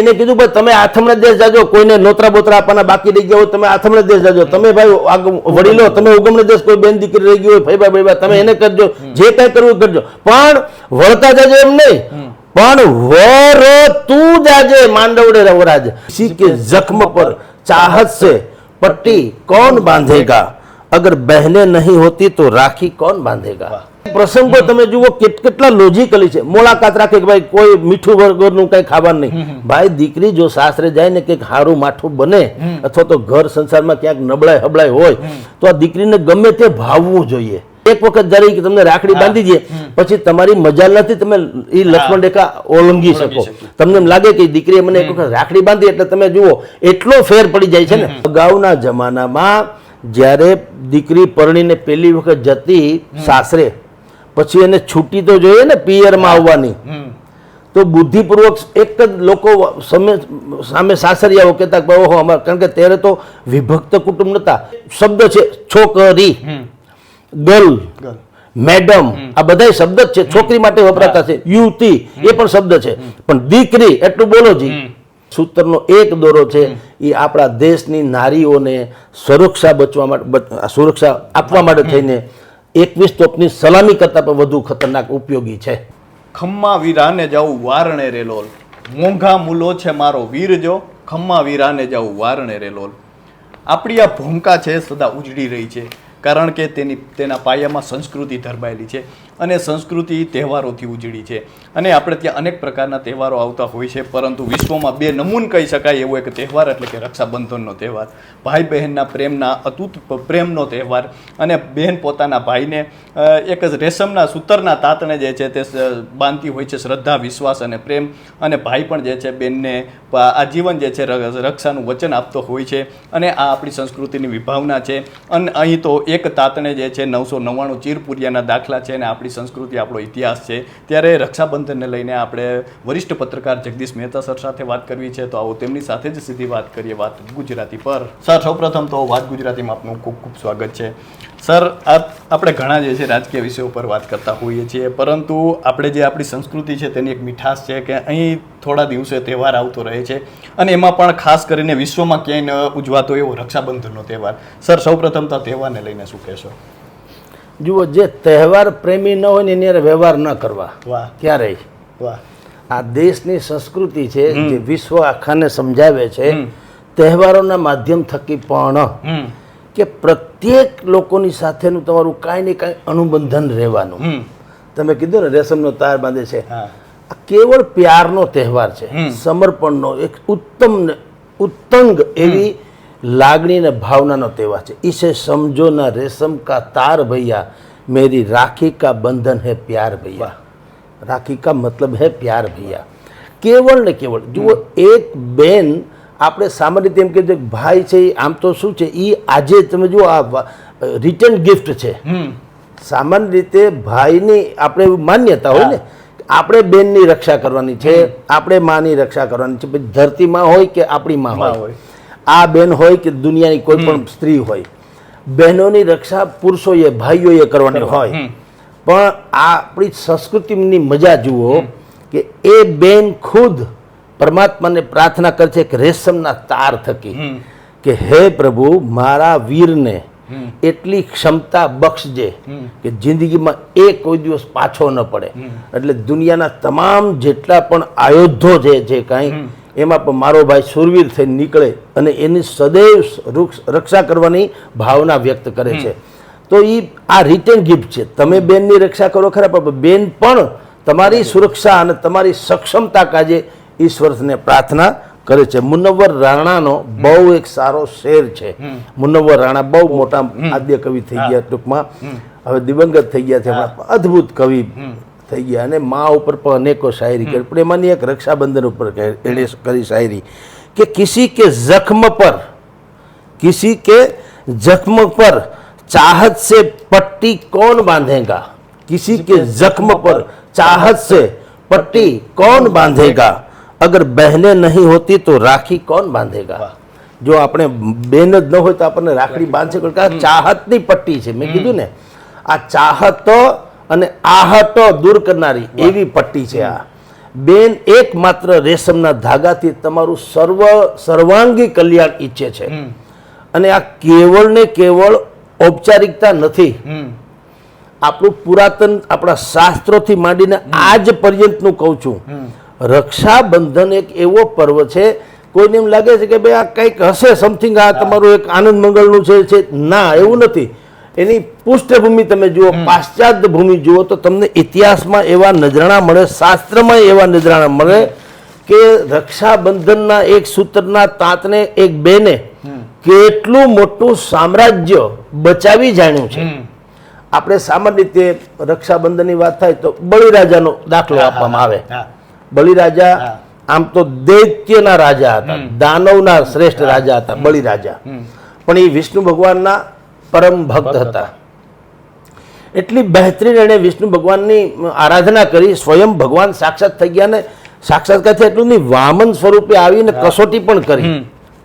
એને કીધું ભાઈ તમે આથમણે દેશ જાજો, કોઈને નોતરા બોતરા આપવાના બાકી રહી ગયા હોય તમે આથમણે દેશ જાજો. તમે ભાઈ વડીલો, તમે ઉગમણે દેશ કોઈ બેન દીકરી રહી ગઈ હોય ભાઈ ભાઈ ભાઈ તમે એને કરજો, જે કઈ કરવું કરજો. પણ વળતા જાજો એમ નહીં, પણ વર તું જાજે, માંડવડે રવરાજ. સી કે જખમ પર ચાહત સે પટ્ટી કોણ બાંધેગા? અગર બહેને નહીં હોતી તો રાખી કોણ બાંધેગા? પ્રસંગો તમે જુઓ કેટલા લોજિકલી છે. મુલાકાત રાખે કે ભાઈ કોઈ મીઠું વગરનું કઈ ખાવાનું નહીં. ભાઈ દીકરી જો સાસરે જાય ને કંઈક હારું માઠું બને અથવા તો ઘર સંસારમાં ક્યાંક નબળાઈ હબળાઈ હોય તો આ દીકરીને ગમે તે ભાવવું જોઈએ. એક વખત જરી કે તમને રાખડી બાંધી દે પછી તમારી મજા નથી તમે એ લક્ષ્મણ રેખા ઓળંગી શકો. તમને એમ લાગે કે દીકરીએ મને એક વખત રાખડી બાંધી એટલે તમે જુઓ એટલો ફેર પડી જાય છે ને. અગાઉના જમાનામાં જ્યારે દીકરી પરણીને પહેલી વખત જતી સાસરે પછી એને છૂટી તો જોઈએ ને પિયરમાં આવવાની. તો બુદ્ધિપૂર્વક એક જ લોકો સામે સાસરિયાઓ કહેતા કે ઓહો અમારે કારણ કે ત્યારે તો વિભક્ત કુટુંબ નતા. શબ્દ છે છોકરી ગર્લ મેડમ. આ બધા શબ્દ જ છે. છોકરી માટે વપરાતા છે. યુવતી એ પણ શબ્દ છે. પણ દીકરી એટલું બોલો જી. સૂત્રનો એક દોરો છે એ આપણા દેશની નારીઓને સુરક્ષા બચવા માટે સુરક્ષા આપવા માટે થઈને એકવીસ તોપની સલામી કરતાં પણ વધુ ખતરનાક ઉપયોગી છે. ખમ્મા વીરાને જાઉં વારણે રે લોલ. મોંઘા મૂલો છે મારો વીર જો ખમ્મા વીરાને જાઉં વારણે રે લોલ. આપણી આ ભૂમિકા છે સદા ઉજળી રહી છે, કારણ કે તેની, તેના પાયામાં સંસ્કૃતિ ધરબાયેલી છે. અને સંસ્કૃતિ તહેવારોથી ઉજળી છે. અને આપણે ત્યાં અનેક પ્રકારના તહેવારો આવતા હોય છે, પરંતુ વિશ્વમાં બે નમૂન કહી શકાય એવો એક તહેવાર એટલે કે રક્ષાબંધનનો તહેવાર. ભાઈ બહેનના પ્રેમના અતૂત પ્રેમનો તહેવાર અને બહેન પોતાના ભાઈને એક જ રેશમના સૂતરના તાતણે જે છે તે બાંધતી હોય છે શ્રદ્ધા, વિશ્વાસ અને પ્રેમ. અને ભાઈ પણ જે છે બેનને આજીવન જે છે રક્ષાનું વચન આપતો હોય છે. અને આ આપણી સંસ્કૃતિની વિભાવના છે. અને અહીં તો એક તાતણે જે છે નવસો નવ્વાણું ચીરપુરિયાના દાખલા છે અને આપણી સંસ્કૃતિ, આપણો ઇતિહાસ છે. ત્યારે રક્ષાબંધનને લઈને આપણે વરિષ્ઠ પત્રકાર જગદીશ મહેતા સર સાથે વાત કરવી છે, તો આવો તેમની સાથે જ સીધી વાત કરીએ વાત ગુજરાતી પર. સર, સૌપ્રથમ તો વાત ગુજરાતીમાં આપનું ખૂબ ખૂબ સ્વાગત છે. સર આપણે ઘણા જે છે રાજકીય વિષયો પર વાત કરતા હોઈએ છીએ, પરંતુ આપણે જે આપણી સંસ્કૃતિ છે તેની એક મીઠાશ છે કે અહીં થોડા દિવસે તહેવાર આવતો રહે છે અને એમાં પણ ખાસ કરીને વિશ્વમાં ક્યાંય ન ઉજવાતો એવો રક્ષાબંધનનો તહેવાર. સર, સૌપ્રથમ તો તહેવારને લઈને શું કહેશો? જુઓ જે તહેવાર પ્રેમી ન હોય ને એની હારે વ્યવહાર ન કરવા. વાહ. ક્યારેય. વાહ. આ દેશની સંસ્કૃતિ છે જે વિશ્વ આખાને સમજાવે છે તહેવારોના માધ્યમ થકી પણ કે પ્રત્યેક લોકોની સાથેનું તમારું કાંઈ ને કાંઈ અનુબંધન રહેવાનું. તમે કીધું ને રેશમનો તાર બાંધે છે. આ કેવળ પ્યારનો તહેવાર છે સમર્પણનો એક ઉત્તમ ઉત્તંગ એવી લાગણી અને ભાવનાનો તહેવાર છે. ઈસે સમજો ના રેશમ કા તાર ભૈયા મેરી રાખી કા બંધન હે પ્યાર ભૈયા. રાખી કા મતલબ હે પ્યાર ભૈયા. કેવળ ને કેવળ જુઓ એક બેન આપણે સામાન્ય રીતે એમ કે ભાઈ છે આમ તો શું છે એ આજે તમે જુઓ આ રિટર્ન ગિફ્ટ છે. સામાન્ય રીતે ભાઈની આપણે માન્યતા હોય ને આપણે બેનની રક્ષા કરવાની છે આપણે માની રક્ષા કરવાની છે ધરતી માં હોય કે આપણી માં હોય. આ બેન હોય કે દુનિયાની કોઈ પણ સ્ત્રી હોય બહેનોની રક્ષા પુરુષોએ ભાઈઓએ કરવાની હોય. પણ આ આપણી સંસ્કૃતિની મજા જુઓ કે એ બેન ખુદ પરમાત્માને પ્રાર્થના કરે છે કે રેશમના તાર થકી કે હે પ્રભુ મારા વીરને એટલી ક્ષમતા બક્ષજે કે જિંદગીમાં એ કોઈ દિવસ પાછો ન પડે. એટલે દુનિયાના તમામ જેટલા પણ આયોધો છે જે કાંઈ એમાં પણ મારો ભાઈ સુરવીર થઈને નીકળે અને એની સદૈવ રક્ષા કરવાની ભાવના વ્યક્ત કરે છે. તો એ આ રિટર્ન ગિફ્ટ છે. તમે બેનની રક્ષા કરો ખરા પણ બેન પણ તમારી સુરક્ષા અને તમારી સક્ષમતા કાજે ઈશ્વરને પ્રાર્થના કરે છે. મુનવ્વર રાણાનો બહુ એક સારો શેર છે. મુનવ્વર રાણા બહુ મોટા આદ્ય કવિ થઈ ગયા ટૂંકમાં. હવે દિવંગત થઈ ગયા છે. અદ્ભુત કવિ થઈ ગયા અને મા ઉપર પણ અનેકો શાયરી કરી. પણ એમાંની એક રક્ષાબંધન ઉપર એણે કરી શાયરી કે કિસી કે જખમ પર કિસી કે જખમ પર ચાહત સે પટ્ટી કોણ બાંધેગા? કિસી કે જખમ પર ચાહત સે પટ્ટી કોણ બાંધેગા? અગર બહેને નહીં હોતી તો રાખી કોણ બાંધેગા? જો આપણે બેન જ ન હોય તો આપણને રાખડી બાંધશે. કારણ ચાહતની પટ્ટી છે. મેં કીધું ને આ ચાહત તો અને આહત દૂર કરનારી એવી પટ્ટી છે આ. બેન એકમાત્ર રેશમના ધાગાથી તમારું સર્વ સર્વાંગી કલ્યાણ ઈચ્છે છે. અને આ કેવળ ને કેવળ ઔપચારિકતા નથી. આપણું પુરાતન આપણા શાસ્ત્રોથી માંડીને આજ પર્યંતનું કહું છું. રક્ષાબંધન એક એવો પર્વ છે કોઈને એમ લાગે છે કે ભાઈ આ કંઈક હશે સમથિંગ આ તમારું એક આનંદ મંગળનું છે. ના એવું નથી. એની પૃષ્ઠભૂમિ તમે જુઓ પાશ્ચાત્ય ભૂમિ જુઓ તો તમને ઇતિહાસમાં એવા નજરાણા મળે શાસ્ત્રમાં એવા નજરાણા મળે કે રક્ષાબંધનના એક સૂત્રના તાતને એક બેને કેટલું મોટું સામ્રાજ્ય બચાવી જાણ્યું છે. આપણે સામાન્ય રીતે રક્ષાબંધનની વાત થાય તો બળીરાજાનો દાખલો આપવામાં આવે. બળીરાજા આમ તો દૈત્યના રાજા હતા દાનવના શ્રેષ્ઠ રાજા હતા બળીરાજા. પણ એ વિષ્ણુ ભગવાનના પરમ ભક્ત હતા. એટલી બહેતરીન એણે વિષ્ણુ ભગવાનની આરાધના કરી સ્વયં ભગવાન સાક્ષાત થઈ ગયા ને સાક્ષાત્કાર થયા એટલું નહીં વામન સ્વરૂપે આવીને કસોટી પણ કરી.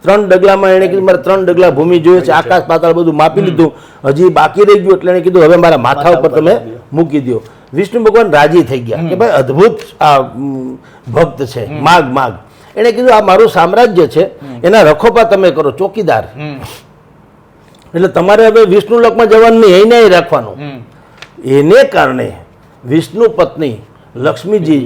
ત્રણ ડગલામાં એણે કીધું મારે ત્રણ ડગલા ભૂમિ જોઈએ છે આકાશ પાતાળ બધું માપી લીધું. હજી બાકી રહી ગયું એટલે એણે કીધું હવે મારા માથા ઉપર તમે મૂકી દો. વિષ્ણુ ભગવાન રાજી થઈ ગયા કે ભાઈ અદ્ભુત આ ભક્ત છે. માગ માગ. એણે કીધું આ મારું સામ્રાજ્ય છે એના રખોપા તમે કરો ચોકીદાર. એટલે તમારે હવે વિષ્ણુ લોકમાં જવાનું નહીં એને રાખવાનું. એને કારણે વિષ્ણુ પત્ની લક્ષ્મીજી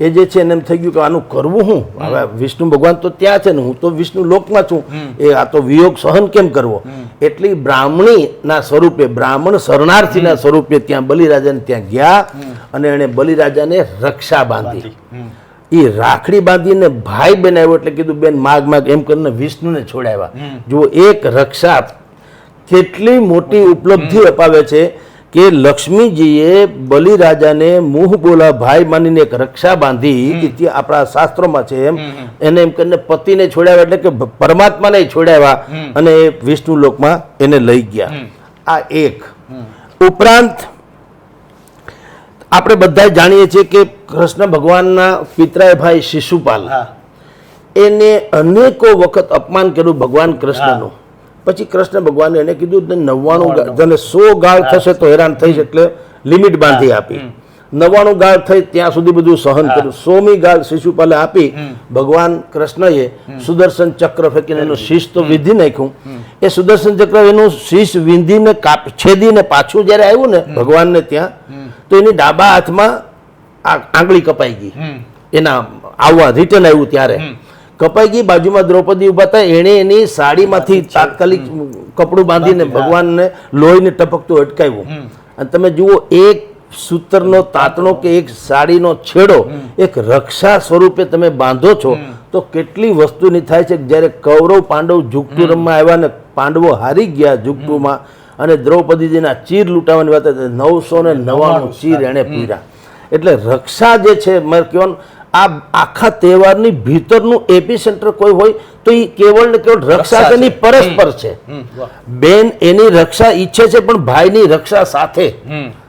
એ જે છે એને એમ થઈ ગયું કે આનું કરવું હું? હવે વિષ્ણુ ભગવાન તો ત્યાં છે ને હું તો વિષ્ણુ લોકમાં છું. એ આ તો વિયોગ સહન કેમ કરવો? એટલી બ્રાહ્મણીના સ્વરૂપે બ્રાહ્મણ શરણાર્થીના સ્વરૂપે ત્યાં બલિરાજાને ત્યાં ગયા અને એણે બલિરાજાને રક્ષા બાંધી. એ રાખડી બાંધીને ભાઈ બનાવ્યો એટલે કીધું બેન માગ માગ. એમ કરીને વિષ્ણુને છોડાવ્યા. જુઓ એક રક્ષા કેટલી મોટી ઉપલબ્ધિ અપાવે છે કે લક્ષ્મીજીએ બલિરાજાને મુહ બોલા ભાઈ માનીને એક રક્ષા બાંધી જે આપણા શાસ્ત્રોમાં છે એમ. એને એમ કરીને પતિને છોડાવ્યા એટલે કે પરમાત્માને છોડાવ્યા અને વિષ્ણુ લોકમાં એને લઈ ગયા. આ એક. ઉપરાંત આપણે બધા જાણીએ છીએ કે કૃષ્ણ ભગવાનના પિતરાય ભાઈ શિશુપાલ. એને અનેકો વખત અપમાન કર્યું ભગવાન કૃષ્ણનું. પછી કૃષ્ણ ભગવાને એને કીધું નવ્વાણું જેને સો ગાળ થશે તો હેરાન થઈશ એટલે લિમિટ બાંધી આપી. નવ્વાણું ગાળ થઈ ત્યાં સુધી બધું સહન કર્યું. સોમી ગાળ શિશુપાલે આપી. ભગવાન કૃષ્ણએ સુદર્શન ચક્ર ફેંકીને એનું શીશ તો વિધી નાખ્યું. એ સુદર્શન ચક્ર એનું શીશ વિંધીને કાપ છેદીને પાછું જ્યારે આવ્યું ને ભગવાનને ત્યાં તો એની ડાબા હાથમાં આંગળી કપાઈ ગઈ. એના આવવા રિટર્ન આવ્યું ત્યારે. કપાઈ ગઈ બાજુમાં દ્રૌપદી ઊભા હતા એણે એની સાડીમાંથી તાત્કાલિક કપડું બાંધીને ભગવાનને લોહીને ટપકતું અટકાવ્યું. અને તમે જુઓ એક સૂતરનો તાતણો કે એક સાડીનો છેડો એક રક્ષા સ્વરૂપે તમે બાંધો છો તો કેટલી વસ્તુની થાય છે જ્યારે કૌરવ પાંડવ ઝુકટુ રમવા આવ્યા ને પાંડવો હારી ગયા ઝુકટુમાં અને દ્રૌપદીજીના ચીર લૂંટાવાની વાત નવસો ને નવ્વાણું ચીર એણે પીરા એટલે રક્ષા જે છે મેં કહેવાનું આ આખા તહેવારની ભીતરનું એપી સેન્ટર કોઈ હોય તો એ કેવળ ને કેવળ રક્ષા તેની પરસ્પર છે. બેન એની રક્ષા ઈચ્છે છે પણ ભાઈની રક્ષા સાથે.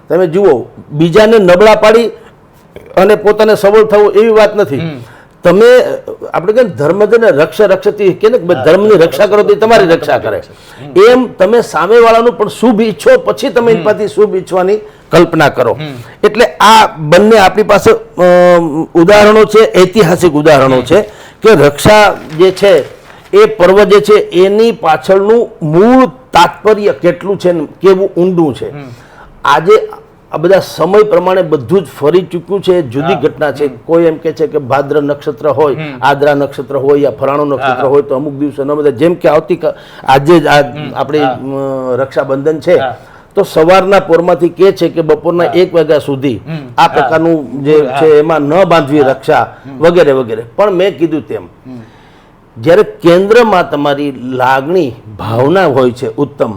તમે જુઓ બીજાને નબળા પાડી અને પોતાને સબળ થવું એવી વાત નથી. તમે આપણે કે ધર્મ છે ને રક્ષા રક્ષતી કે ને ધર્મની રક્ષા કરો તો એ તમારી રક્ષા કરે. એમ તમે સામેવાળાનું પણ શુભ ઈચ્છો પછી તમે એની પાસેથી શુભ ઈચ્છવાની કલ્પના કરો. એટલે આ બંને આપણી પાસે ઉદાહરણો છે ઐતિહાસિક ઉદાહરણો છે કે રક્ષા જે છે એ પર્વ જે છે એની પાછળનું મૂળ તાત્પર્ય કેટલું છે કેવું ઊંડું છે. આજે આ બધા સમય પ્રમાણે બધું જ ફરી ચૂક્યું છે જુદી ઘટના છે. કોઈ એમ કે છે કે ભાદ્ર નક્ષત્ર હોય આદ્રા નક્ષત્ર હોય યા ફરાણું નક્ષત્ર હોય તો અમુક દિવસો ન બધા જેમ કે આવતી આજે જ આ આપણી રક્ષાબંધન છે. તો સવારના પોરમાંથી કે છે કે બપોરના એક વાગ્યા સુધી આ પ્રકારનું જે છે એમાં ન બાંધવી રક્ષા વગેરે વગેરે. પણ મેં કીધું તેમ જ્યારે કેન્દ્રમાં તમારી લાગણી ભાવના હોય છે ઉત્તમ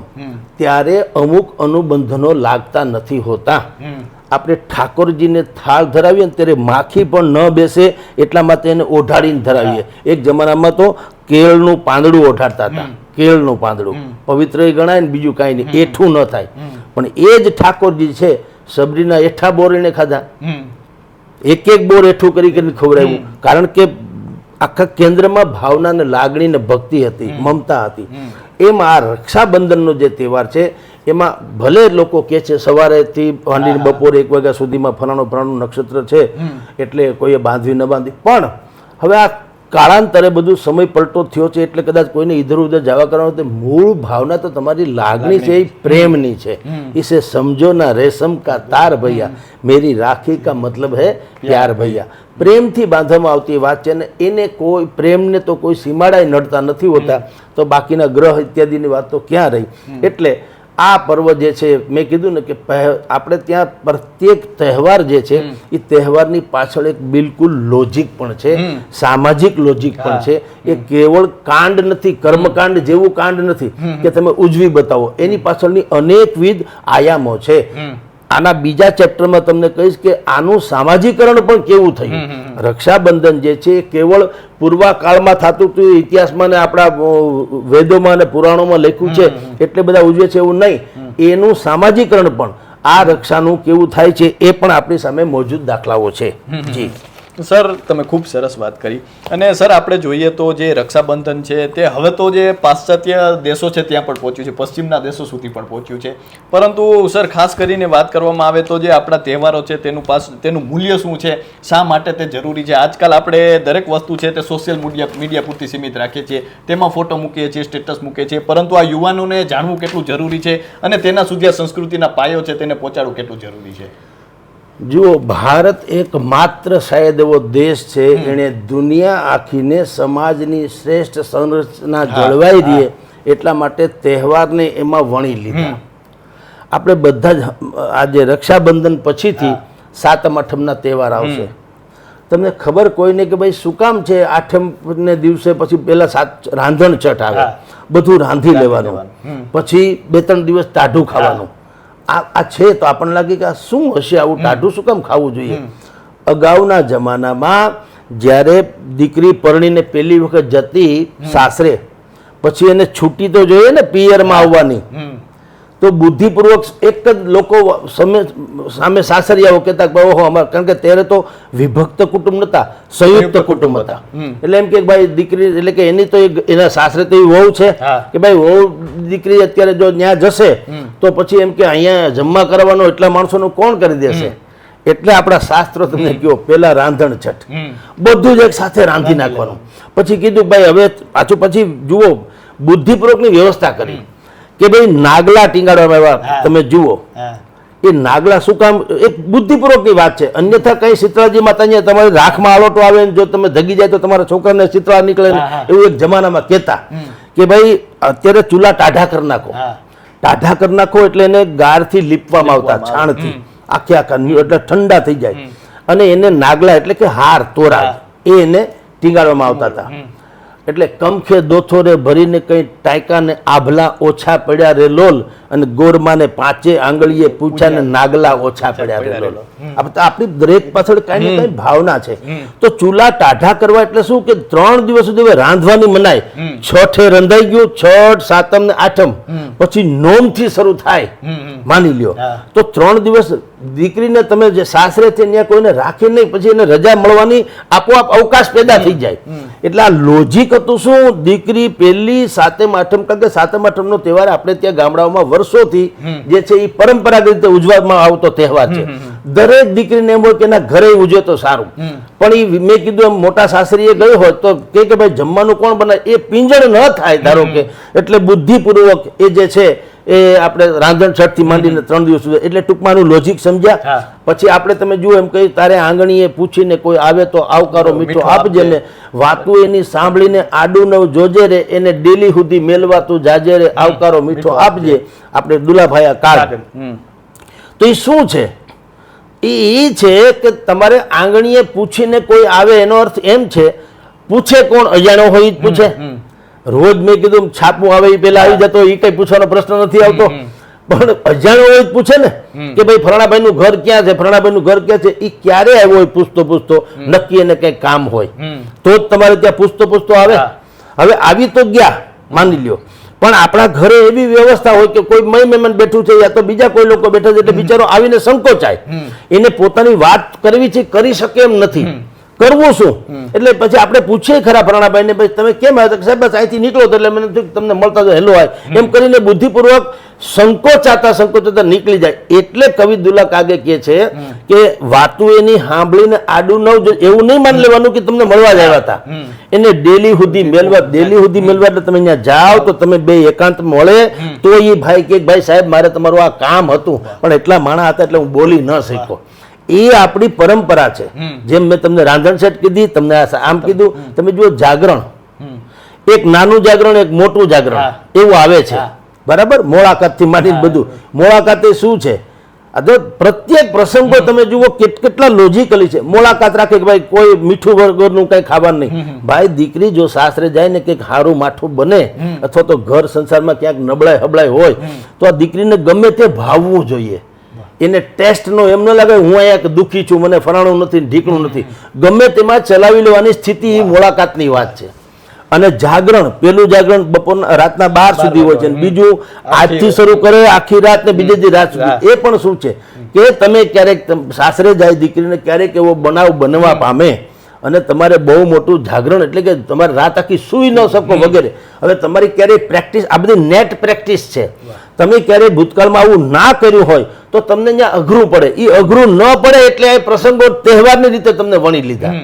ત્યારે અમુક અનુબંધનો લાગતા નથી હોતા. આપણે ઠાકોરજીને થાળ ધરાવીએ ને ત્યારે માખી પણ ન બેસે એટલા માટે એને ઓઢાડીને ધરાવીએ. એક જમાનામાં તો કેળનું પાંદડું ઓઢાડતા હતા. કેળનું પાંદડું. પવિત્ર ગણાય ને બીજું કાંઈ નહીં. એઠું ન થાય. પણ એ જ ઠાકોરજી છે સબરીના એઠા બોરીને ખાધા. એક એક બોર એઠું કરી કરીને ખવડાવ્યું. કારણ કે આખા કેન્દ્રમાં ભાવના ને લાગણી ને ભક્તિ હતી મમતા હતી. એમ આ રક્ષાબંધનનો જે તહેવાર છે એમાં ભલે લોકો કહે છે સવારેથી માંડીને બપોરે એક વાગ્યા સુધીમાં ફરાણું ફલાણું નક્ષત્ર છે એટલે કોઈએ બાંધવી ન બાંધી પણ હવે આ કાળાંતરે બધું સમય પલટો થયો છે એટલે કદાચ કોઈને ઇધર ઉધર જવા કરવાનો તે મૂળ ભાવના તો તમારી લાગણી છે એ પ્રેમની છે. ઇસે સમજો ના રેશમ કા તાર ભૈયા મેરી રાખી કા મતલબ હે પ્યાર ભૈયા. પ્રેમથી બાંધવામાં આવતી વાત છે ને એને કોઈ પ્રેમને તો કોઈ સીમાડાય નડતા નથી હોતા. તો બાકીના ગ્રહ ઇત્યાદિની વાત તો ક્યાં રહી? એટલે આ પર્વ જે છે મેં કીધું ને કે આપણે ત્યાં પ્રત્યેક તહેવાર જે છે એ તહેવારની પાછળ એક બિલકુલ લોજિક પણ છે સામાજિક લોજિક પણ છે. એ કેવળ કાંડ નથી કર્મકાંડ જેવું કાંડ નથી કે તમે ઉજવી બતાવો. એની પાછળની અનેકવિધ આયામો છે. આના બીજા ચેપ્ટરમાં તમને કહીશ કે આનું સામાજિકરણ પણ કેવું થયું. રક્ષાબંધન જે છે એ કેવળ પૂર્વકાળમાં થતું હતું ઇતિહાસમાં ને આપણા વેદોમાં અને પુરાણોમાં લખ્યું છે. એટલે બધા ઉજવે છે એવું નહીં. એનું સામાજિકરણ પણ આ રક્ષાનું કેવું થાય છે એ પણ આપણી સામે મોજૂદ દાખલાઓ છે. જી. સર, તમે ખૂબ સરસ વાત કરી. અને સર, આપણે જોઈએ તો જે રક્ષાબંધન છે, તે હવે તો જે પાશ્ચાત્ય દેશો છે, ત્યાં પણ પહોંચ્યું છે. પશ્ચિમના દેશો સુધી પણ પહોંચ્યું છે. પરંતુ સર, ખાસ કરીને વાત કરવામાં આવે તો જે આપણા તહેવારો છે, તેનું પાસ, તેનું મૂલ્ય શું છે? શા માટે તે જરૂરી છે? આજકાલ આપણે દરેક વસ્તુ છે, તે સોશિયલ મીડિયા મીડિયા પૂરતી સીમિત રાખીએ છીએ. તેમાં ફોટો મૂકીએ છીએ સ્ટેટસ મૂકીએ છીએ. પરંતુ આ યુવાનોને જાણવું કેટલું જરૂરી છે? અને તેના સુધી આ સંસ્કૃતિના પાયો છે, તેને પહોંચાડવું કેટલું જરૂરી છે? જુઓ ભારત એક માત્ર શાયદ એવો દેશ છે એણે દુનિયા આખીને સમાજની શ્રેષ્ઠ સંરચના જળવાઈ રહે એટલા માટે તહેવારને એમાં વણી લીધા. આપણે બધા જ આજે રક્ષાબંધન પછીથી સાતમ આઠમના તહેવાર આવશે. તમને ખબર કોઈને કે ભાઈ શું કામ છે? આઠમ ને દિવસે પછી પહેલાં સાત રાંધણ છઠ આવે. બધું રાંધી લેવાનું. પછી બે ત્રણ દિવસ ટાઢું ખાવાનું. આ છે તો આપણને લાગે કે આ શું હશે? આવું ટાઢું શું કેમ ખાવું જોઈએ? અગાઉના જમાનામાં જ્યારે દીકરી પરણીને પહેલી વખત જતી સાસરે પછી એને છૂટી તો જોઈએ ને પિયરમાં આવવાની. તો બુદ્ધિપૂર્વક એક જ લોકો સામે સામે સાસરિયાઓ કહેતા કે ઓહો અમારે કારણ કે ત્યારે તો વિભક્ત કુટુંબ નતા સંયુક્ત કુટુંબ હતા. એટલે એમ કે ભાઈ દીકરી એટલે કે એની તો એના સાસરે તો એ વહુ છે કે ભાઈ વહુ દીકરી અત્યારે જો ત્યાં જશે તો પછી એમ કે અહીંયા જમવા કરવાનો એટલા માણસોનું કોણ કરી દેશે? એટલે આપણા શાસ્ત્રો તમને કહો પેલા રાંધણ છઠ. બધું જ એક સાથે રાંધી નાખવાનું. પછી કીધું ભાઈ હવે પાછું પછી જુઓ બુદ્ધિપૂર્વકની વ્યવસ્થા કરી. કે ભાઈ નાગલા ટીંગાડવામાં આવ્યા. તમે જુઓ. એ નાગલા શું કામ? એક બુદ્ધિપૂર્વકની વાત છે. અન્યથા કઈ શીતળાજી માતાજી તમારે રાખમાં આલોટો આવે ને જો તમે ધગી જાય તો તમારા છોકરાને શીતળા નીકળે ને એવું એક જમાનામાં કહેતા. કે ભાઈ અત્યારે ચૂલા ટાઢા કરી નાખો. ટાઢા કરી નાખો એટલે એને ગારથી લીપવામાં આવતા છાણથી. આખે આખા એટલે ઠંડા થઈ જાય. અને એને નાગલા એટલે કે હાર તોરા એ એને ટીંગાડવામાં આવતા હતા. એટલે કમખે દોથોરે ભરીને કંઈ ટાંકાને આભલા ઓછા પડ્યા રે લોલ અને ગોરમાને પાંચે આંગળીએ પૂછ્યા ને નાગલા ઓછા પડ્યા આપણી દરેક પાછળ કઈ ને કઈ ભાવના છે. તો ચૂલા ટાઢા કરવા એટલે શું કે ત્રણ દિવસ સુધી રાંધવાની મનાય. છઠે રંધાઈ ગયું છઠ સાતમ ને આઠમ. પછી નોમથી શરૂ થાય. માની લ્યો. તો ત્રણ દિવસ દીકરીને તમે જે સાસરે છે ત્યાં કોઈને રાખી નહીં પછી એને રજા મળવાની આપોઆપ અવકાશ પેદા થઈ જાય. એટલે આ લોજિક હતું શું? દીકરી પહેલી સાતમ આઠમ કારણ કે સાતમ આઠમનો તહેવાર આપણે ત્યાં ગામડાઓમાં વર્ષોથી જે છે એ પરંપરાગત રીતે ઉજવવામાં આવતો તહેવાર છે. દરેક દીકરીને એમ હોય કે એના ઘરે ઉજવે તો સારું. પણ એ મેં કીધું એમ મોટા સાસરીએ ગયો હોય તો કે કે ભાઈ જમવાનું કોણ બનાવે? એ પિંજણ ન થાય ધારો કે. એટલે બુદ્ધિપૂર્વક એ જે છે એ આપણે રાંધણ છઠથી માંડીને ત્રણ દિવસ સુધી. એટલે ટૂંકમાં લોજિક સમજ્યા. પછી આપણે તમે જુઓ એમ કહી તારે આંગણીએ પૂછીને કોઈ આવે તો આવકારો મીઠો આપજે ને વાતું એની સાંભળીને આડું નવ જોજે રે એને ડેલી સુધી મેલવાતું જાજે રે આવકારો મીઠો આપજે. આપણે દુલાભાઈ કાળ. તો એ શું છે? એ છે કે તમારે આંગણીએ પૂછીને કોઈ આવે એનો અર્થ એમ છે પૂછે કોણ અજાણો હોય પૂછે. રોજ મેં કીધું છાપું આવે એ પેલા આવી જતો એ કઈ પૂછવાનો પ્રશ્ન નથી આવતો. પણ અજાણ્યો હોય પૂછે ને કે ભાઈ ફરણાભાઈ નું ઘર ક્યાં છે? ફરણાભાઈ નું ઘર ક્યાં છે? એ ક્યારે આવ્યો હોય પૂછતો પૂછતો. નક્કી એને કઈ કામ હોય. તો જ તમારે ત્યાં પૂછતો પૂછતો આવે. હવે આવી તો ગયા માની લ્યો. પણ આપણા ઘરે એવી વ્યવસ્થા હોય કે કોઈ મય મહેમાન બેઠું છે યા તો બીજા કોઈ લોકો બેઠા છે એટલે બિચારો આવીને સંકોચાય. એને પોતાની વાત કરવી છે કરી શકે એમ નથી. કરવું શું? એટલે પછી આપણે પૂછીએ ખરા પ્રણાભાઈ ને ભાઈ તમે કેમ આવ્યા સાહેબ બસ અહીંથી નીકળો તો એટલે મને તમને મળતા તો હેલો આય. એમ કરીને બુદ્ધિપૂર્વક સંકોચાતા સંકોચાતા નીકળી જાય. એટલે કવિ દુલા કાગે કહે છે કે વાતું એની સાંભળીને આડું ન જો એવું નહીં માની લેવાનું કે તમને મળવા જ આવ્યા હતા. એને ડેલી સુધી મેળવા ડેલી સુધી મેળવા એટલે તમે અહીંયા જાઓ તો તમે બે એકાંત મળે. તો એ ભાઈ કે ભાઈ સાહેબ મારે તમારું આ કામ હતું પણ એટલા માણા હતા એટલે હું બોલી ન શક્યો. એ આપણી પરંપરા છે. જેમ મેં તમને રાંધણ સેટ કીધી તમને આમ કીધું તમે જુઓ જાગરણ. એક નાનું જાગરણ એક મોટું જાગરણ. એવું આવે છે. બરાબર? મોળાકાતથી માંડીને બધું. મોળાકાત એ શું છે? તો પ્રત્યેક પ્રસંગો તમે જુઓ કેટ- કેટલા લોજિકલી છે. મુલાકાત રાખે કે ભાઈ કોઈ મીઠું વગરનું કઈ ખાવાનું નહીં. ભાઈ દીકરી જો સાસરે જાય ને કંઈક સારું માઠું બને અથવા તો ઘર સંસારમાં ક્યાંક નબળાઈ હબળાઈ હોય તો આ દીકરીને ગમે તે ભાવવું જોઈએ. એને ટેસ્ટનો એમ ન લાગે હું અહીંયા દુઃખી છું મને ફલાણું નથી ઢીકણું નથી. ગમે તેમાં ચલાવી લેવાની સ્થિતિ એ મુલાકાતની વાત છે. અને જાગરણ પેલું જાગરણ બપોરના રાતના બાર સુધી હોય છે. બીજું આજથી શરૂ કરે આખી રાત ને બીજે દી રાત સુધી. એ પણ શું છે કે તમે ક્યારેક સાસરે જાય દીકરીને ક્યારેક એવો બનાવ બનવા પામે અને તમારે બહુ મોટું જાગરણ એટલે કે તમારે રાત આખી સૂઈ ન શકો વગેરે. હવે તમારી ક્યારેય પ્રેક્ટિસ આ બધી નેટ પ્રેક્ટિસ છે. તમે ક્યારેય ભૂતકાળમાં આવું ના કર્યું હોય તો તમને ત્યાં અઘરું પડે. એ અઘરું ન પડે એટલે એ પ્રસંગો તહેવારની રીતે તમને વણી લીધા.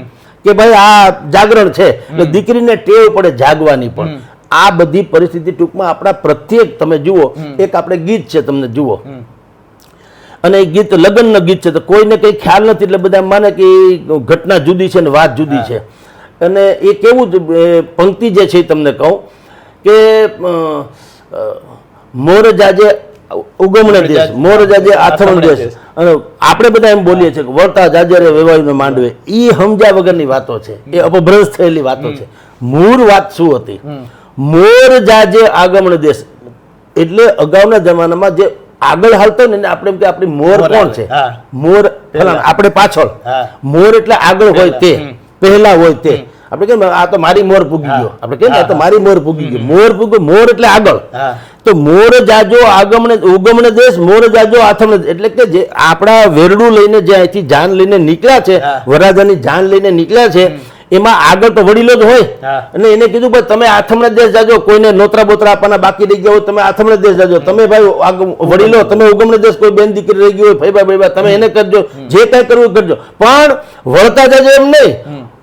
કે ભાઈ આ જાગરણ છે એટલે દીકરીને ટેવ પડે જાગવાની પણ. આ બધી પરિસ્થિતિ ટૂંકમાં આપણા પ્રત્યેક તમે જુઓ એક આપણે ગીત છે તમને જુઓ. અને એ ગીત લગ્નનું ગીત છે તો કોઈને કંઈ ખ્યાલ નથી એટલે બધા માને કે ઘટના જુદી છે ને વાત જુદી છે. અને એ કેવું જ, પંક્તિ જે છે એ તમને કહું કે મોર જાજે ઉગમણે દેશ મોર જાજે આથમણ દેશ. અને આપણે બધા એમ બોલીએ છીએ કે વર્તા જાજે રે વેવાયું માંડવે. એ સમજ્યા વગરની વાતો છે. એ અપભ્રંશ થયેલી વાતો છે. મૂળ વાત શું હતી? મોર જાજે આગમણ દેશ. એટલે અગાઉના જમાનામાં જે આગળ હાલતો ને આપણે એમ કે આપણી મોર કોણ છે? મોર આપણે પાછળ. મોર એટલે આગળ હોય તે. પહેલા હોય તે. આપણે કેમ આ તો મારી મોર પૂગી ગયો. આપણે કેમ આ તો મારી મોર પૂગી ગયો. મોર પૂગ્યો મોર એટલે આગળ. તો મોર જાજો આગમણે ઉગમણે દેશ મોર જાજો આથમણે એટલે કે જે આપણા વેરડું લઈને જે અહીંથી જાન લઈને નીકળ્યા છે હા. વરરાજાની જાન લઈને નીકળ્યા છે એમાં આગળ તો વડીલો જ હોય. અને એને કીધું ભાઈ તમે આથમણે દેશ જાજો કોઈને નોતરા બોતરા આપવાના બાકી રહી ગયા હોય તમે આથમણે દેશ જાજો. તમે ભાઈ વડીલો તમે ઉગમણે દેશ કોઈ બેન દીકરી રહી ગઈ હોય ભાઈ ભાઈ તમે એને કરજો જે કાંઈ કરવું કરજો. પણ વળતા જાજો એમ નહીં.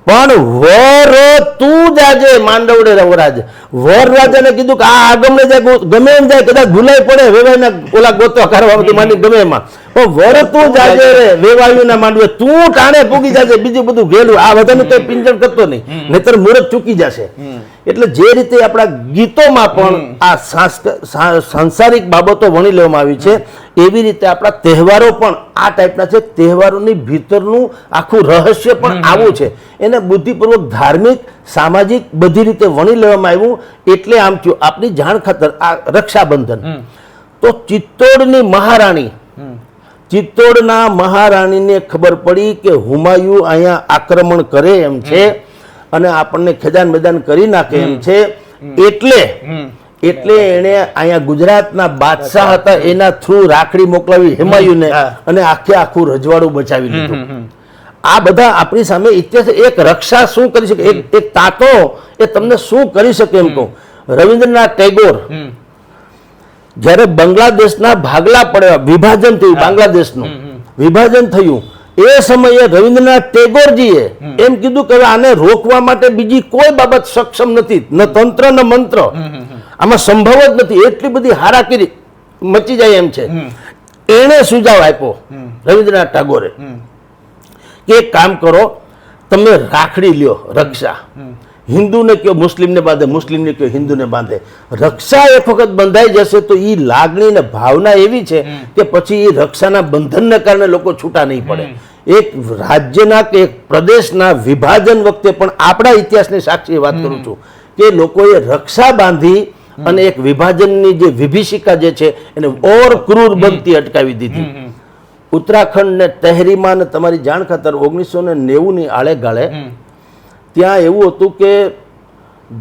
પણ વર તું જાજે માંડવડે રવરાજ વર રાજાને કીધું કે આ આગમણે જાય ગમે એમ જાય કદાચ ભૂલાઈ પડે વેવાઈના ઓલા ગોતો કાઢવા માની ગમે એમાં. પણ વર તું જાજે રે વેવાયુના માંડવે તું ટાણે પૂગી જાજે બીજું બધું ગેલું આ બધાનું તો પિંજણ કરતો નહીં. નહીતર મુહૂર્ત ચૂકી જશે. એટલે જે રીતે આપણા ગીતોમાં પણ આ સાંસારિક બાબતો વણી લેવામાં આવી છે એવી રીતે આપણા તહેવારો પણ આ ટાઈપના છે. તહેવારોની ભીતરનું આખું રહસ્ય પણ આવું છે. એને બુદ્ધિપૂર્વક ધાર્મિક સામાજિક બધી રીતે વણી લેવામાં આવ્યું. એટલે આમ થયું. આપની જાણ ખાતર આ રક્ષાબંધન. તો ચિત્તોડની મહારાણી ચિત્તોડના મહારાણીને ખબર પડી કે હુમાયુ અહીંયા આક્રમણ કરે એમ છે અને આપણને ખેદાન મેદાન કરી નાખે એમ છે. એટલે એટલે એને અહીંયા ગુજરાતના બાદશાહ હતા એના થ્રુ રાખડી મોકલાવી હિમાયુને અને આખે આખું રજવાડું બચાવી લીધું. આ બધા આપણી સામે ઇતિહાસ એક રક્ષા શું કરી શકે? એક એક તાતો એ તમને શું કરી શકે એમ કહું? રવિન્દ્રનાથ ટેગોર જ્યારે બાંગ્લાદેશના ભાગલા પડ્યા વિભાજન થયું બાંગ્લાદેશનું. વિભાજન થયું. એ સમયે રવિન્દ્રનાથ ટેગોરજીએ એમ કીધું કે આને રોકવા માટે બીજી કોઈ બાબત સક્ષમ નથી ન તંત્ર ન મંત્ર. આમાં સંભવ જ નથી. એટલી બધી હારાકીરી મચી જાય એમ છે. એણે સુઝાવ આપ્યો રવિન્દ્રનાથ ટાગોરે. કે એક કામ કરો તમે રાખડી લ્યો રક્ષા. હિન્દુને કયો મુસ્લિમને બાંધે મુસ્લિમને કયો હિન્દુને બાંધે. રક્ષા એક વખત બંધાઈ જશે તો એ લાગણી ને ભાવના એવી છે કે પછી એ રક્ષાના બંધનને કારણે લોકો છૂટા નહીં પડે. એક રાજ્યના કે એક પ્રદેશના વિભાજન વખતે પણ આપણા ઇતિહાસની સાક્ષી વાત કરું છું કે લોકોએ રક્ષા બાંધી અને એક વિભાજનની જે વિભીષિકા જે છે એને ઓર ક્રૂર બનતી અટકાવી દીધી. ઉત્તરાખંડ ને તહેરીમાં ને તમારી જાણ ખાતર ઓગણીસો ને નેવું ની આળે ગાળે ત્યાં એવું હતું કે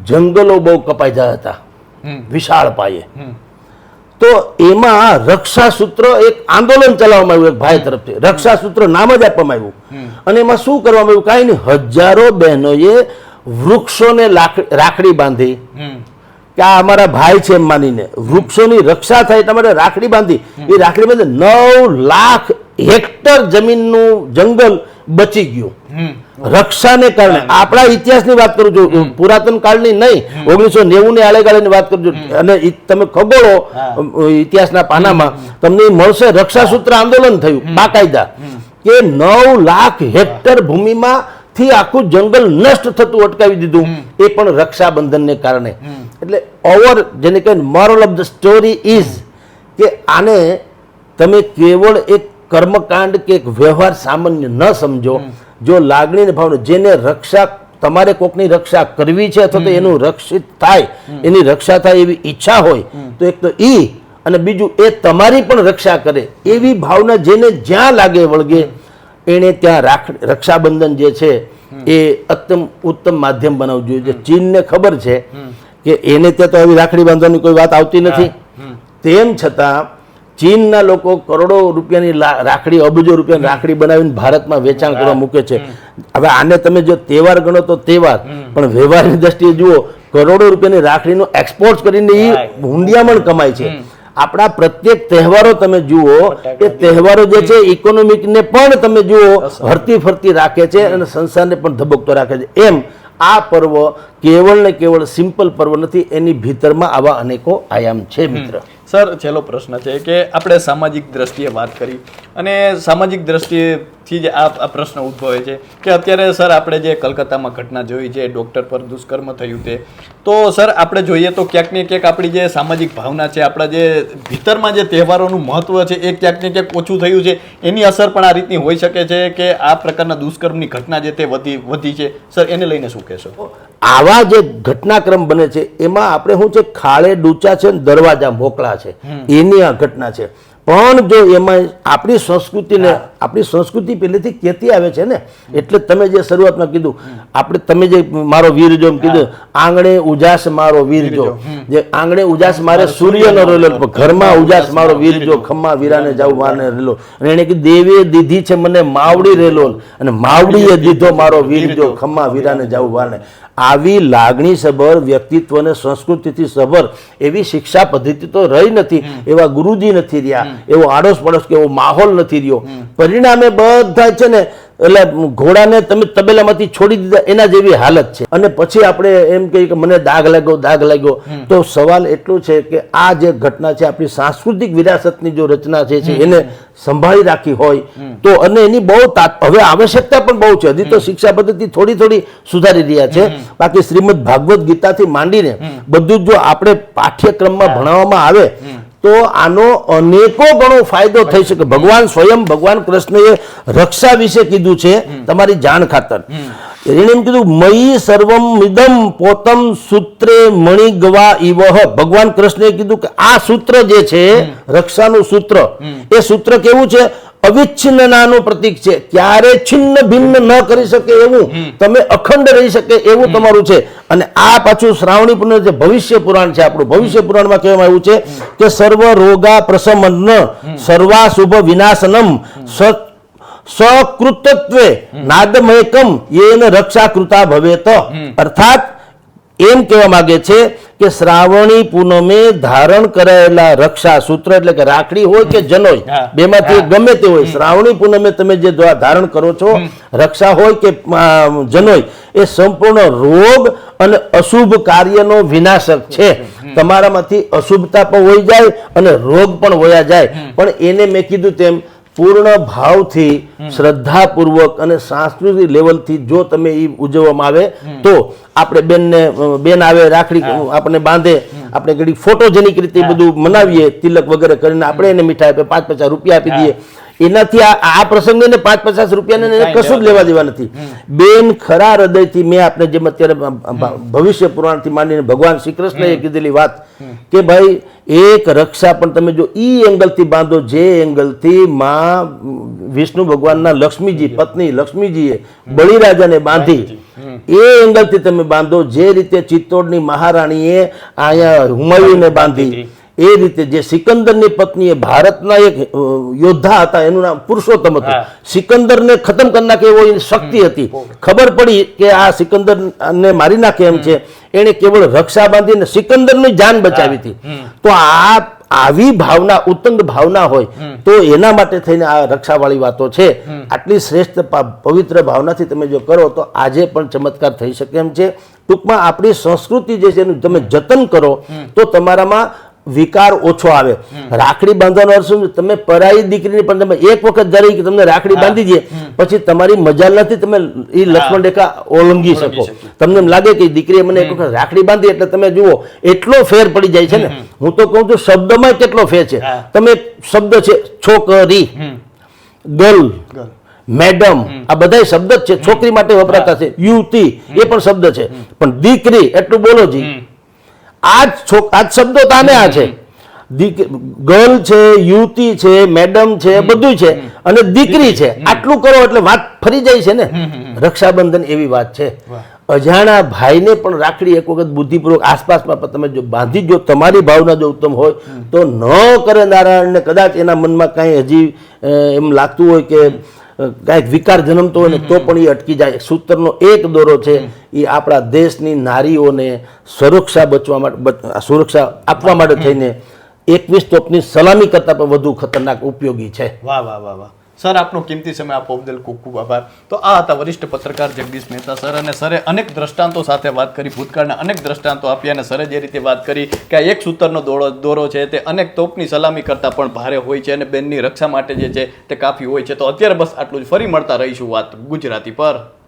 જંગલો બહુ કપાઈ ગયા હતા. વિશાળ પાયે. તો એમાં રક્ષા સૂત્ર એક આંદોલન ચલાવવામાં આવ્યું એક ભાઈ તરફથી. રક્ષા સૂત્ર નામ જ આપવામાં આવ્યું. અને એમાં શું કરવામાં આવ્યું? કાંઈ નહીં. હજારો બહેનોએ વૃક્ષોને રાખડી બાંધી. કે આ અમારા ભાઈ છે એમ માનીને. વૃક્ષોની રક્ષા થાય માટે રાખડી બાંધી. એ રાખડી બાંધી નવ લાખ હેક્ટર જમીનનું જંગલ બચી ગયું. રક્ષાને કારણે. આપણા ઇતિહાસની વાત કરું છું. પુરાતન કાળની નહીં. ઓગણીસો નેવું ની આલેગાળાની વાત કરું છું. અને તમે ખગોળો ઇતિહાસના પાનામાં તમને મળશે. મળશે રક્ષાસૂત્ર આંદોલન થયું બાકાયદા. કે નવ લાખ હેક્ટર ભૂમિમાં થી આખું જંગલ નષ્ટ થતું અટકાવી દીધું. એ પણ રક્ષાબંધનને કારણે. એટલે ઓવર જેને કહે moral of the story is કે આને તમે કેવળ એક કર્મકાંડ કે એક વ્યવહાર સામાન્ય ન સમજો જો લાગણી ને ભાવના જેને રક્ષા તમારે કોકની રક્ષા કરવી છે અથવા તો એનું રક્ષિત થાય એની રક્ષા થાય એવી ઈચ્છા હોય તો એક તો ઈ અને બીજું એ તમારી પણ રક્ષા કરે એવી ભાવના જેને જ્યાં લાગે વળગે એણે ત્યાં રાખ રક્ષાબંધન જે છે એ અત્યંત ઉત્તમ માધ્યમ બનાવવું જોઈએ. ચીનને ખબર છે કે એને ત્યાં તો આવી રાખડી બાંધવાની કોઈ વાત આવતી નથી. તેમ છતાં ચીનના લોકો કરોડો રૂપિયાની રાખડી અબજો રૂપિયાની રાખડી બનાવીને ભારતમાં વેચાણ કરવા મૂકે છે. હવે આને તમે જો તહેવાર ગણો તો તહેવાર પણ વ્યવહારની દ્રષ્ટિએ જુઓ કરોડો રૂપિયાની રાખડીનો એક્સપોર્ટ કરીને એ હુંડિયામણ કમાય છે. આપણા પ્રત્યેક તહેવારો તમે જુઓ એ તહેવારો જે છે ઇકોનોમિકને પણ તમે જુઓ હરતી ફરતી રાખે છે અને સંસારને પણ ધબકતો રાખે છે. એમ આ પર્વ કેવળ ને કેવળ સિમ્પલ પર્વ નથી એની ભીતરમાં આવા અનેકો આયામ છે મિત્ર. સર છેલ્લો પ્રશ્ન છે કે આપણે સામાજિક દ્રષ્ટિએ વાત કરી અને સામાજિક દ્રષ્ટિએથી જ આ પ્રશ્ન ઉદ્ભવે છે કે અત્યારે સર આપણે જે કલકત્તામાં ઘટના જોઈ છે ડૉક્ટર પર દુષ્કર્મ થયું તે તો સર આપણે જોઈએ તો ક્યાંક ને ક્યાંક આપણી જે સામાજિક ભાવના છે આપણા જે ભીતરમાં જે તહેવારોનું મહત્ત્વ છે એ ક્યાંક ને ક્યાંક ઓછું થયું છે. એની અસર પણ આ રીતની હોઈ શકે છે કે આ પ્રકારના દુષ્કર્મની ઘટના જે તે વધી વધી છે. સર એને લઈને શું કહેશો? આવા જે ઘટનાક્રમ બને છે એમાં આપણે શું છે ખાળે ડૂચા છે ને દરવાજા મોકળા છે. એની આ ઘટના છે. પણ જો એમાં આપણી સંસ્કૃતિને આપણી સંસ્કૃતિ પહેલેથી કેતી આવે છે ને એટલે તમે જે શરૂઆતમાં કીધું આપણે તમે જે મારો વીર જો કીધું આંગણે ઉજાસ મારો વીર જો. જે. આંગણે ઉજાસ મારે સૂર્યનો રેલો ઘરમાં ઉજાસ મારો વીર જો ખમ્મા વીરાને જાવ મારને રેલો અને એને કીધું દેવીએ દીધી છે મને માવડી રેલો અને માવડીએ દીધો મારો વીર જો ખમ્મા વીરાને જાવ વારને આવી લાગણી સભર વ્યક્તિત્વ અને સંસ્કૃતિથી સભર એવી શિક્ષા પદ્ધતિ તો રહી નથી. એવા ગુરુજી નથી રહ્યા. એવો આડોશ પડોશ કે એવો માહોલ નથી રહ્યો. પરિણામે બધા છે ને એટલે ઘોડાને તમે તબેલામાંથી છોડી દીધા એના જેવી હાલત છે. અને પછી આપણે એમ કહીએ કે મને દાગ લાગ્યો દાગ લાગ્યો. તો સવાલ એટલો છે કે આ જે ઘટના છે આપણી સાંસ્કૃતિક વિરાસતની જો રચના છે એને સંભાળી રાખી હોય તો અને એની બહુ હવે આવશ્યકતા પણ બહુ છે. હજી તો શિક્ષા પદ્ધતિ થોડી થોડી સુધારી રહ્યા છે. બાકી શ્રીમદ ભાગવત ગીતાથી માંડીને બધું જ જો આપણે પાઠ્યક્રમમાં ભણાવવામાં આવે તો આનો અનેકો ગણો ફાયદો થઈ શકે. ભગવાન સ્વયં, ભગવાન કૃષ્ણએ રક્ષા વિશે કીધું છે, તમારી જાણ ખાતર. એણે એમ કીધું, મયી સર્વમ મિદમ પોતમ સૂત્રે મણિગવા ઇવહ ભગવાન કૃષ્ણએ કીધું કે આ સૂત્ર જે છે, રક્ષાનું સૂત્ર, એ સૂત્ર કેવું છે? અવિચ્છિન્નતાનું પ્રતીક છે. ક્યારે છિન્ન ભિન્ન ન કરી શકે એવું તમે અખંડ રહી શકે એવું તમારું છે. અને આ પાછું શ્રાવણી પુરાણ જે ભવિષ્ય પુરાણ છે આપણું. ભવિષ્ય પુરાણમાં કહેવામાં આવ્યું છે કે સર્વ રોગા પ્રશમન સર્વા શુભ વિનાશનમ સ- સકૃતત્વે નાદમયકમ યેન રક્ષા કૃતા ભવેત અર્થાત એમ કહેવા માંગે છે કે શ્રાવણી પૂનમે ધારણ કરાયેલા રક્ષા સૂત્ર એટલે કે રાખડી હોય કે જનોય. બેમાંથી ગમે તે હોય શ્રાવણી પૂનમે તમે જે ધારણ કરો છો રક્ષા હોય કે જનોય એ સંપૂર્ણ રોગ અને અશુભ કાર્યનો વિનાશક છે. તમારામાંથી અશુભતા પણ વહી જાય અને રોગ પણ વયા જાય. પણ એને મેં કીધું તેમ પૂર્ણ ભાવથી શ્રદ્ધાપૂર્વક અને સાંસ્કૃતિક લેવલથી જો તમે એ ઉજવવામાં આવે તો આપણે બેનને બેન આવે રાખડી આપણને બાંધે આપણે ઘડી ફોટોજેનિક રીતે બધું મનાવીએ તિલક વગેરે કરીને આપણે એને મીઠાઈ આપે પાંચ પચાસ રૂપિયા આપી દઈએ. એનાથી આ પ્રસંગે ને પાંચ પચાસ રૂપિયાને એને કશું જ લેવા દેવા નથી. બેન ખરા હૃદયથી મેં આપને જેમ અત્યારે ભવિષ્ય પુરાણથી માંડીને ભગવાન શ્રી કૃષ્ણએ કીધેલી વાત કે ભાઈ એક રક્ષા પણ તમે જો ઈ એંગલથી બાંધો જે એંગલથી માં વિષ્ણુ ભગવાનના લક્ષ્મીજી પત્ની લક્ષ્મીજીએ બળીરાજાને બાંધી એ એંગલથી તમે બાંધો જે રીતે ચિત્તોડની મહારાણીએ અહીંયા હુમાયુને બાંધી એ રીતે જે સિકંદરની પત્ની એ ભારતના એક યોદ્ધા હતા એનું નામ પુરુષોત્તમ હતું. સિકંદરને ખતમ કરી નાખે એવો એની શક્તિ હતી. ખબર પડી કે આ સિકંદરને મારી નાખે એમ છે. એણે કેવળ રક્ષા બાંધીને સિકંદરની જાન બચાવી હતી. તો આ આવી ભાવના ઉત્તંગ ભાવના હોય તો એના માટે થઈને આ રક્ષાવાળી વાતો છે. આટલી શ્રેષ્ઠ પવિત્ર ભાવનાથી તમે જો કરો તો આજે પણ ચમત્કાર થઈ શકે એમ છે. ટૂંકમાં આપણી સંસ્કૃતિ જે છે એનું તમે જતન કરો તો તમારામાં વિકાર ઓછો આવે. રાખડી બાંધવાનો અર્થ શું તમે પરાઈ દીકરીને પણ તમે એક વખત જ્યારે કે તમને રાખડી બાંધી દે પછી તમારી મજા નથી તમે એ લક્ષ્મણ રેખા ઓળંગી શકો. તમને એમ લાગે કે દીકરીએ મને એક વખત રાખડી બાંધી એટલે તમે જુઓ એટલો ફેર પડી જાય છે ને. હું તો કહું છું શબ્દમાં કેટલો ફેર છે. તમે શબ્દ છે છોકરી. ગર્લ. મેડમ. આ બધા શબ્દ જ છે. છોકરી માટે વપરાતા છે. યુવતી એ પણ શબ્દ છે. પણ દીકરી એટલું બોલો જી. આ જ છોક આ જ શબ્દો તાને આ છે. ગર્લ છે યુવતી છે મેડમ છે બધું છે. અને દીકરી છે. આટલું કરો એટલે વાત ફરી જાય છે ને? રક્ષાબંધન એવી વાત છે. અજાણા ભાઈને પણ રાખડી એક વખત બુદ્ધિપૂર્વક આસપાસમાં પણ તમે જો બાંધી જો તમારી ભાવના જો ઉત્તમ હોય તો ન કરે નારાયણને કદાચ એના મનમાં કાંઈ હજી એમ લાગતું હોય કે કાંઈક વિકાર જન્મતો હોય ને તો પણ એ અટકી જાય. સૂત્રનો એક દોરો છે એ આપણા દેશની નારીઓને સુરક્ષા બચવા માટે સુરક્ષા આપવા માટે થઈને એકવીસ તોપની સલામી કરતાં પણ વધુ ખતરનાક ઉપયોગી છે. વાહ વાહ વાહ વાહ. સર આપનો કિંમતી સમય આપો બદલ ખૂબ ખૂબ આભાર. તો આ હતા વરિષ્ઠ પત્રકાર જગદીશ મહેતા સર અને સરે અનેક દ્રષ્ટાંતો સાથે વાત કરી, ભૂતકાળના અનેક દ્રષ્ટાંતો આપ્યા અને સરે જે રીતે વાત કરી કે આ એક સૂતરનો દોરો દોરો છે તે અનેક તોપની સલામી કરતાં પણ ભારે હોય છે અને બેનની રક્ષા માટે જે છે તે કાફી હોય છે. તો અત્યારે બસ આટલું જ. ફરી મળતા રહીશું વાત ગુજરાતી પર.